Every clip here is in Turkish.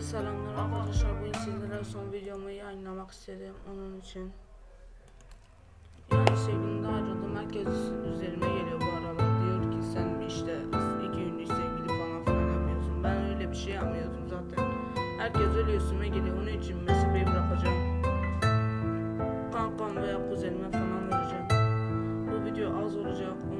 Herkese selamlar arkadaşlar. Bugün sizlere son videomu yayınlamak istedim. Onun için yani sevgilimden ayrıldım. Herkes üzerime geliyor bu aralar. Diyor ki sen işte iki günlük sevgili falan falan yapıyorsun. Ben öyle bir şey yapmıyordum zaten. Herkes öyle üstüme geliyor. Onun için mesafeyi bırakacağım. Kankam veya kuzenime falan vereceğim. Bu video az olacak. Onun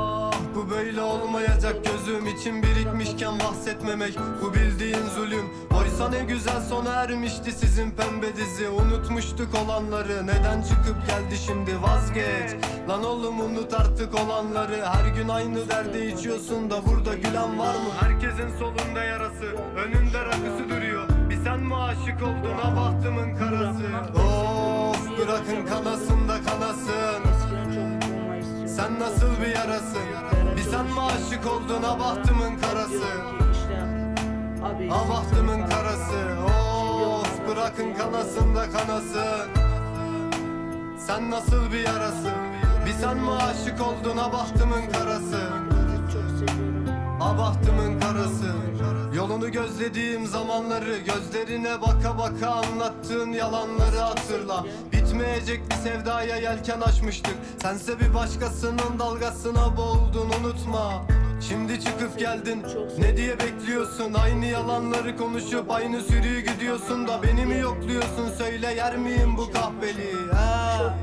bu böyle olmayacak. Gözüm için birikmişken bahsetmemek. Bu bildiğin zulüm. Oysa ne güzel sona ermişti sizin pembe dizi. Unutmuştuk olanları. Neden çıkıp geldi şimdi? Vazgeç. Lan oğlum unut artık olanları. Her gün aynı derde içiyorsun da burada gülen var mı? Herkesin solunda yarası. Önünde rakısı duruyor. Bir sen mi aşık oldun? Ha bahtımın karası. Of bırakın kanasın da kanasın. Sen nasıl bir yarasın? Bir sen mi aşık oldun ha bahtımın karası? İşte abi Ha bahtımın karası Of bırakın kanasın da kanasın Sen nasıl bir yarasın? Bir sen mi aşık oldun ha bahtımın karası? çok seviyorum. Ha bahtımın karası Yolunu gözlediğim zamanları Gözlerine baka baka anlattığın yalanları hatırla Bitmeyecek bir sevdaya yelken açmıştık. Sense bir başkasının dalgasına boğuldun unutma. Şimdi çıkıp geldin. Ne diye bekliyorsun? Aynı yalanları konuşup aynı sürüyü gidiyorsun da Beni mi yokluyorsun? Söyle yer miyim bu kahveliği ha?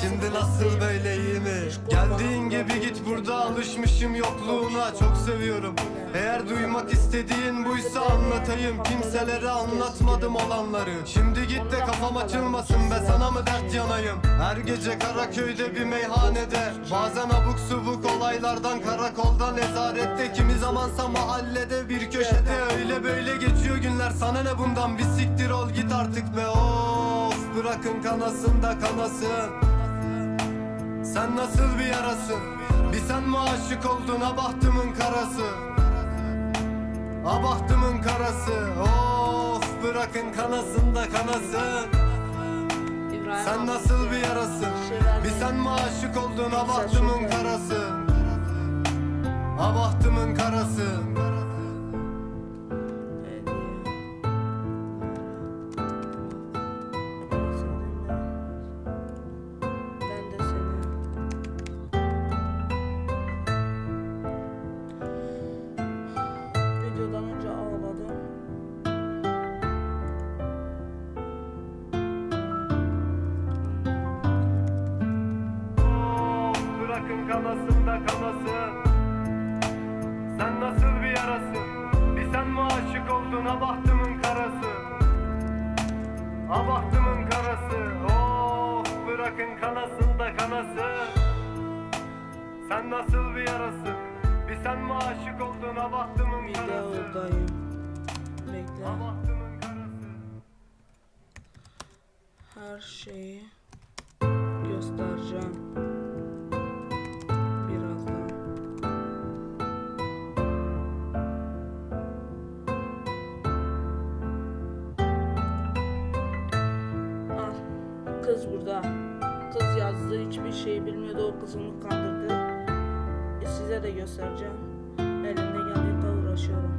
Şimdi nasıl böyle iyi mi? Geldiğin gibi git burada alışmışım yokluğuna. Çok seviyorum Eğer duymak istediğin buysa anlatayım. Kimselere anlatmadım olanları. Şimdi git de kafam açılmasın be sana mı dert yanayım? Her gece Karaköy'de bir meyhanede Bazen abuk subuk olaylardan karakolda nezarette. Kimi zamansa mahallede bir köşede Öyle böyle geçiyor günler. Sana ne bundan? Bir siktir ol git artık be. Of Bırakın kanasın da kanasın. Sen nasıl bir yarasın? Bir sen mi aşık oldun ha bahtımın karası? Ha bahtımın karası Of bırakın kanasın da kanasın İbrahim Sen abi nasıl bir yarasın? şey. Bir sen mi aşık oldun ha Sen bahtımın çok karası? Ha bahtımın karası bırakın kanasın da kanasın Sen nasıl bir yarasın? Bir sen mi aşık oldun ha bahtımın karası? Ha bahtımın karası Of bırakın kanasın da kanasın Sen nasıl bir yarasın? Bir sen mi aşık oldun ha bahtımın karası? Videodayım. Bekle. Karası Her şeyi göstereceğim. Kız burada. Kız yazdı. Hiçbir şey bilmiyordu. O kız onu kandırdı. E, size de göstereceğim. Elimde geldiği kadar uğraşıyorum.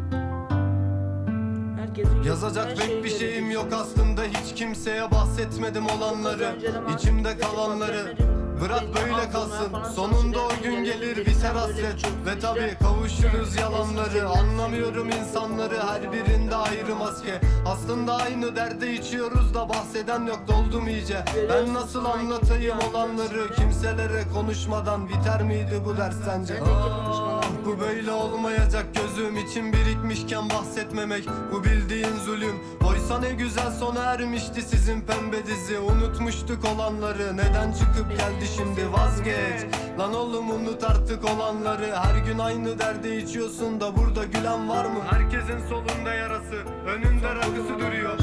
Herkesin Yazacak pek bir şeyim yok aslında Hiç kimseye bahsetmedim olanları içimde kalanları Bırak böyle kalsın. Sonunda o gün gelir biter hasret. Ve tabi kavuşuruz yalanları. Anlamıyorum insanları. Her birinde ayrı maske. Aslında aynı derde içiyoruz da bahseden yok. Doldum iyice? Ben nasıl anlatayım olanları? Kimselere konuşmadan biter miydi bu ders sence? Ah, bu böyle olmayacak gözüm için birikmişken bahsetmemek. Bu bildiğin zulüm. Oysa ne güzel sona ermişti sizin pembe dizi. Unutmuştuk olanları Neden çıkıp geldi şimdi? Vazgeç. Lan oğlum unut artık olanları. Her gün aynı derde içiyorsun da burada gülen var mı? Herkesin solunda yarası Önünde rakısı duruyor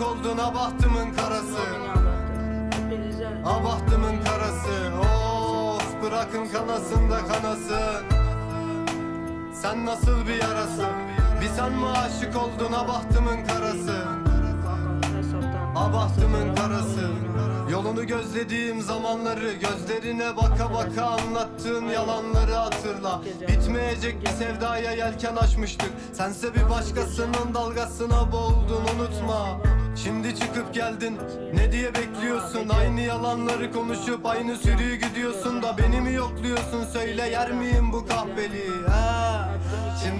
aşık oldun ha bahtımın karası. Hepinize Ha bahtımın karası. Of bırakın kanasın da kanasın Sen nasıl bir yarasın Bir sen mi aşık oldun ha bahtımın karası? Hakan hesaptan Ha bahtımın karası. Yolunu gözlediğim zamanları Gözlerine baka baka anlattığın yalanları hatırla. Bitmeyecek bir sevdaya yelken açmıştık. Sense bir başkasının dalgasına boğuldun unutma Şimdi çıkıp geldin Ne diye bekliyorsun Aynı yalanları konuşup aynı sürüyü gidiyorsun da Beni mi yokluyorsun söyle yer miyim bu kahveli ha?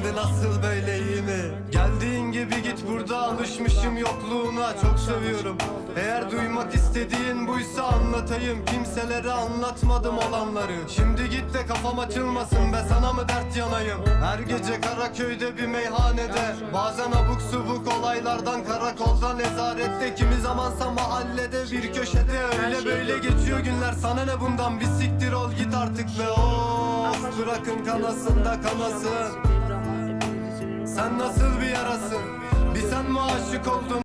Şimdi nasıl böyle iyi mi Geldiğin gibi git burada alışmışım yokluğuna. Çok seviyorum. Eğer duymak istediğin buysa anlatayım. Kimselere anlatmadım olanları. Şimdi git de kafam açılmasın be sana mı dert yanayım? Her gece Karaköy'de bir meyhanede. Bazen abuk subuk olaylardan karakolda nezarette. Kimi zamansa mahallede bir köşede. Öyle böyle geçiyor günler. Sana ne bundan? Bir siktir ol git artık ve of Bırakın kanasın da kanasın Sen nasıl bir yarasın? Bir sen mi aşık oldun